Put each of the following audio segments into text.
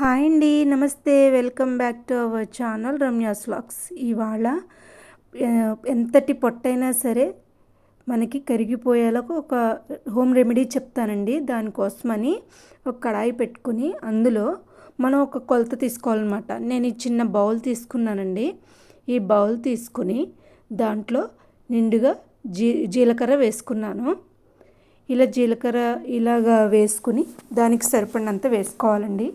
Hi అండి నమస్తే. Welcome back to our channel Ramya's vlogs. ఇవాళ ఎంతటి పొట్టైనా సరే మనకి కరిగిపోయేలాగా ఒక హోమ్ రెమెడీ చెప్తానండి. దానికోసమని ఒక కడాయి పెట్టుకుని అందులో మనం ఒక కొలత తీసుకోవాలన్నమాట. నేను ఈ చిన్న బౌల్ తీసుకున్నానండి. ఈ బౌల్ తీసుకుని దాంట్లో నిండుగా జీ జీలకర్ర వేసుకున్నాను. ఇలా జీలకర్ర ఇలాగా వేసుకుని దానికి సరిపడినంత వేసుకోవాలండి.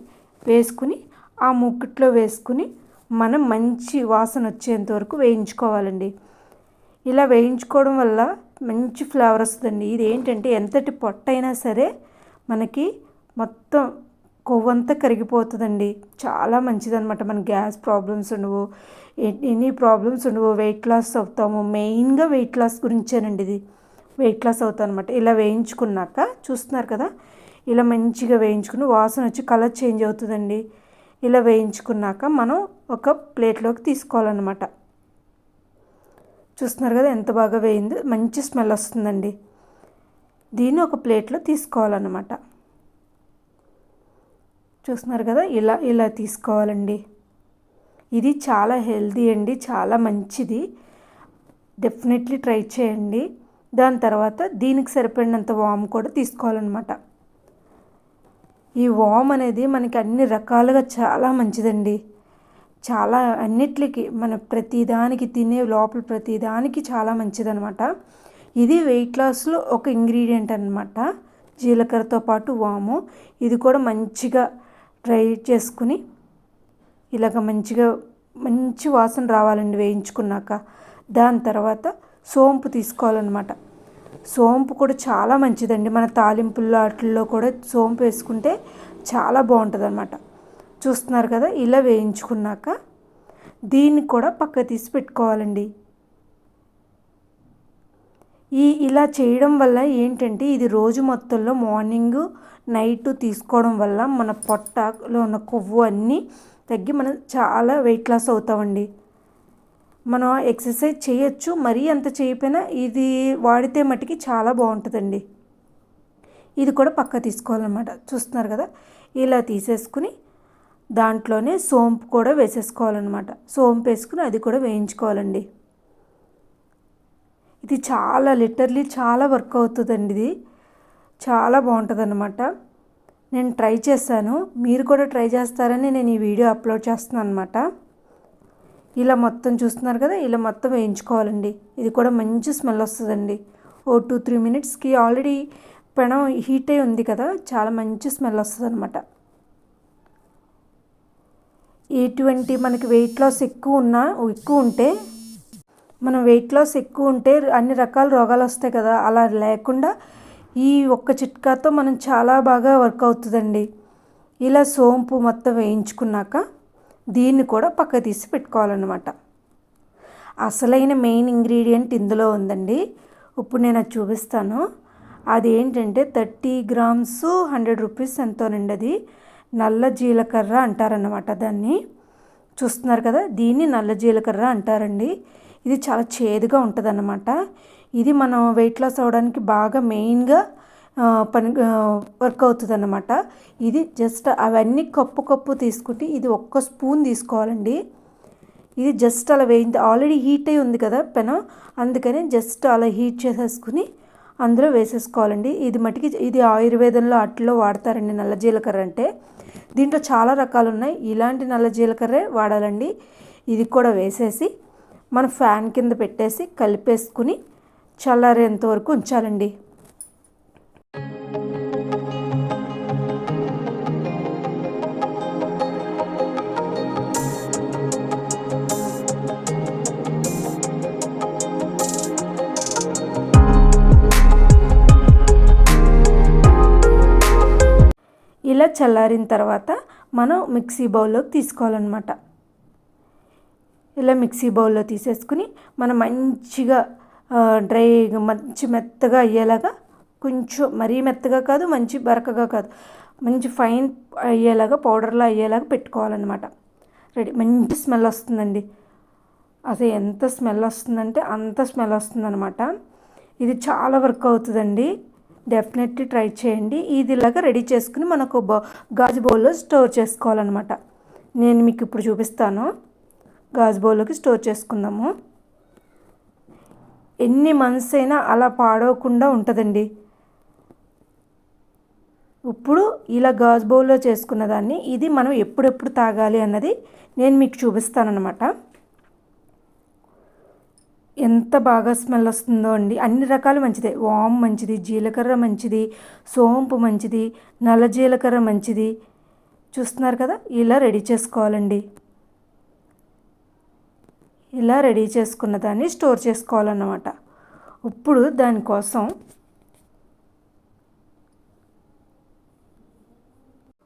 వేసుకుని ఆ ముక్కుట్లో వేసుకుని మనం మంచి వాసన వచ్చేంత వరకు వేయించుకోవాలండి. ఇలా వేయించుకోవడం వల్ల మంచి ఫ్లేవర్ వస్తుందండి. ఇది ఏంటంటే ఎంతటి పొట్టైనా సరే మనకి మొత్తం కొవ్వంతా కరిగిపోతుందండి. చాలా మంచిదన్నమాట. మన గ్యాస్ ప్రాబ్లమ్స్ ఉండవు. ఎనీ ప్రాబ్లమ్స్ ఉండవు. వెయిట్ లాస్ అవుతాము. మెయిన్గా వెయిట్ లాస్ గురించేనండి ఇది. వెయిట్ లాస్ అవుతాం అనమాట ఇలా వేయించుకున్నాక చూస్తున్నారు కదా ఇలా మంచిగా వేయించుకుని వాసన వచ్చి కలర్ చేంజ్ అవుతుందండి. ఇలా వేయించుకున్నాక మనం ఒక ప్లేట్లోకి తీసుకోవాలన్నమాట. చూస్తున్నారు కదా ఎంత బాగా వేయింది మంచి స్మెల్ వస్తుందండి. దీన్ని ఒక ప్లేట్లో తీసుకోవాలన్నమాట. చూస్తున్నారు కదా ఇలా ఇలా తీసుకోవాలండి. ఇది చాలా హెల్దీ అండి చాలా మంచిది. డెఫినెట్లీ ట్రై చేయండి. దాని తర్వాత దీనికి సరిపడినంత వామ్ కూడా తీసుకోవాలన్నమాట. ఈ వామ్ అనేది మనకి అన్ని రకాలుగా చాలా మంచిదండి. చాలా అన్నిటికి మన ప్రతిదానికి తినే లోపల ప్రతిదానికి చాలా మంచిదన్నమాట ఇది వెయిట్ లాస్లో ఒక ఇంగ్రీడియంట్ అన్నమాట జీలకర్రతో పాటు వాము. ఇది కూడా మంచిగా డ్రై చేసుకుని ఇలాగ మంచిగా మంచి వాసన రావాలండి వేయించుకున్నాక. దాని తర్వాత సోంపు తీసుకోవాలన్నమాట. సోంపు కూడా చాలా మంచిదండి. మన తాలింపుల్లో వాటిల్లో కూడా సోంపు వేసుకుంటే చాలా బాగుంటుంది అనమాట చూస్తున్నారు కదా ఇలా వేయించుకున్నాక దీన్ని కూడా పక్క తీసి పెట్టుకోవాలండి. ఈ ఇలా చేయడం వల్ల ఏంటంటే ఇది రోజు మొత్తంలో మార్నింగ్ నైట్ తీసుకోవడం వల్ల మన పొట్టలో ఉన్న కొవ్వు అన్నీ తగ్గి మనం చాలా వెయిట్ లాస్ అవుతామండి. మనం ఎక్సర్సైజ్ చేయొచ్చు మరీ అంత చేయకపోయినా ఇది వాడితే మటుకి చాలా బాగుంటుందండి. ఇది కూడా పక్క తీసుకోవాలన్నమాట. చూస్తున్నారు కదా? ఇలా తీసేసుకుని దాంట్లోనే సోంపు కూడా వేసేసుకోవాలన్నమాట. సోంపు వేసుకుని అది కూడా వేయించుకోవాలండి. ఇది చాలా లిటర్లీ చాలా వర్క్ అవుతుందండి ఇది. చాలా బాగుంటుందనమాట నేను ట్రై చేశాను. మీరు కూడా ట్రై చేస్తారని నేను ఈ వీడియో అప్లోడ్ చేస్తున్నాను అనమాట ఇలా మొత్తం చూస్తున్నారు కదా ఇలా మొత్తం వేయించుకోవాలండి. ఇది కూడా మంచి స్మెల్ వస్తుందండి. ఓ టూ త్రీ మినిట్స్కి ఆల్రెడీ పెనం హీట్ అయి ఉంది కదా చాలా మంచి స్మెల్ వస్తుంది అనమాట ఎటువంటి మనకి వెయిట్ లాస్ ఎక్కువ ఉన్నా ఎక్కువ ఉంటే మనం వెయిట్ లాస్ ఎక్కువ ఉంటే అన్ని రకాల రోగాలు వస్తాయి కదా అలా లేకుండా ఈ ఒక్క చిట్కాతో మనం చాలా బాగా వర్క్ అవుతుందండి. ఇలా సోంపు మొత్తం వేయించుకున్నాక దీన్ని కూడా పక్క తీసి పెట్టుకోవాలన్నమాట. అసలైన మెయిన్ ఇంగ్రీడియంట్ ఇందులో ఉందండి. ఇప్పుడు నేను అది చూపిస్తాను. అదేంటంటే థర్టీ గ్రామ్స్ హండ్రెడ్ రూపీస్ ఎంతోనండి అది. నల్ల జీలకర్ర అంటారన్నమాట దాన్ని. చూస్తున్నారు కదా దీన్ని నల్ల జీలకర్ర అంటారండి. ఇది చాలా చేదుగా ఉంటుందన్నమాట. ఇది మనం వెయిట్ లాస్ అవ్వడానికి బాగా మెయిన్గా పని వర్క్ అవుతుంది అన్నమాట ఇది జస్ట్ అవన్నీ కప్పు కప్పు తీసుకుంటే ఇది ఒక్క స్పూన్ తీసుకోవాలండి. ఇది జస్ట్ అలా వేయింది. ఆల్రెడీ హీట్ అయి ఉంది కదా పెనం. అందుకని జస్ట్ అలా హీట్ చేసేసుకుని అందులో వేసేసుకోవాలండి. ఇది మటుకి ఇది ఆయుర్వేదంలో అట్లో వాడతారండి నల్ల జీలకర్ర అంటే. దీంట్లో చాలా రకాలు ఉన్నాయి. ఇలాంటి నల్ల జీలకర్రే వాడాలండి. ఇది కూడా వేసేసి మన ఫ్యాన్ కింద పెట్టేసి కలిపేసుకుని చల్లారేంత వరకు ఉంచాలండి. ఇలా చల్లారిన తర్వాత మనం మిక్సీ బౌల్లోకి తీసుకోవాలన్నమాట. ఇలా మిక్సీ బౌల్లో తీసేసుకుని మనం మంచిగా డ్రై మంచి మెత్తగా అయ్యేలాగా కొంచెం మరీ మెత్తగా కాదు మంచి బరకగా కాదు మంచి ఫైన్ అయ్యేలాగా పౌడర్లా అయ్యేలాగా పెట్టుకోవాలన్నమాట. రెడీ మంచి స్మెల్ వస్తుందండి. అసలు ఎంత స్మెల్ వస్తుందంటే అంత స్మెల్ వస్తుందన్నమాట. ఇది చాలా వర్క్ అవుతుందండి. డెఫినెట్లీ ట్రై చేయండి. ఇది ఇలాగా రెడీ చేసుకుని మనకు బౌ గాజు బౌల్లో స్టోర్ చేసుకోవాలన్నమాట. నేను మీకు ఇప్పుడు చూపిస్తాను. గాజు బౌల్లోకి స్టోర్ చేసుకుందాము. ఎన్ని మంత్స్ అయినా అలా పాడవకుండా ఉంటుందండి. ఇప్పుడు ఇలా గాజు బౌల్లో చేసుకున్న దాన్ని ఇది మనం ఎప్పుడెప్పుడు తాగాలి అన్నది నేను మీకు చూపిస్తానన్నమాట. ఎంత బాగా స్మెల్ వస్తుందో అండి. అన్ని రకాలు మంచిదే. వామ్ మంచిది జీలకర్ర మంచిది సోంపు మంచిది నల్ల జీలకర్ర మంచిది. చూస్తున్నారు కదా? ఇలా రెడీ చేసుకోవాలండి. ఇలా రెడీ చేసుకున్న దాన్ని స్టోర్ చేసుకోవాలన్నమాట. ఇప్పుడు దానికోసం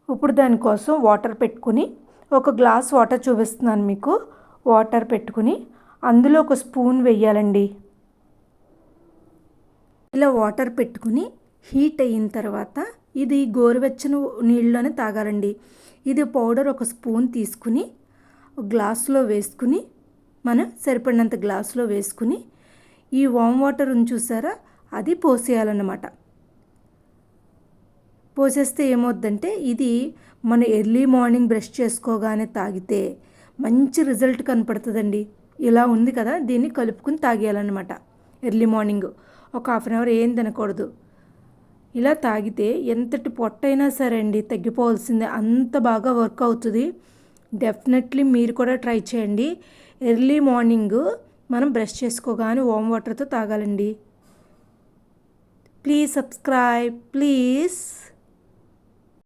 ఇప్పుడు దానికోసం వాటర్ పెట్టుకుని ఒక గ్లాస్ వాటర్ చూపిస్తున్నాను మీకు. వాటర్ పెట్టుకుని అందులో ఒక స్పూన్ వెయ్యాలండి. ఇలా వాటర్ పెట్టుకుని హీట్ అయిన తర్వాత ఇది గోరువెచ్చని నీళ్ళలోనే తాగాలండి. ఇది పౌడర్ ఒక స్పూన్ తీసుకుని గ్లాసులో వేసుకుని మనం సరిపడినంత గ్లాసులో వేసుకుని ఈ వామ్ వాటర్ ఉంది చూసారా? అది పోసేయాలన్నమాట. పోసేస్తే ఏమవుద్దంటే ఇది మన ఎర్లీ మార్నింగ్ బ్రష్ చేసుకోగానే తాగితే మంచి రిజల్ట్ కనపడుతుందండి. ఇలా ఉంది కదా దీన్ని కలుపుకుని తాగేయాలన్నమాట. ఎర్లీ మార్నింగ్ ఒక హాఫ్ అన్ అవర్ ఏం తినకూడదు. ఇలా తాగితే ఎంతటి పొట్టైనా సరే అండి తగ్గిపోవాల్సిందే. అంత బాగా వర్క్ అవుతుంది. డెఫినెట్లీ మీరు కూడా ట్రై చేయండి. ఎర్లీ మార్నింగ్ మనం బ్రష్ చేసుకోగానే వామ్ వాటర్తో తాగాలండి. Please subscribe please.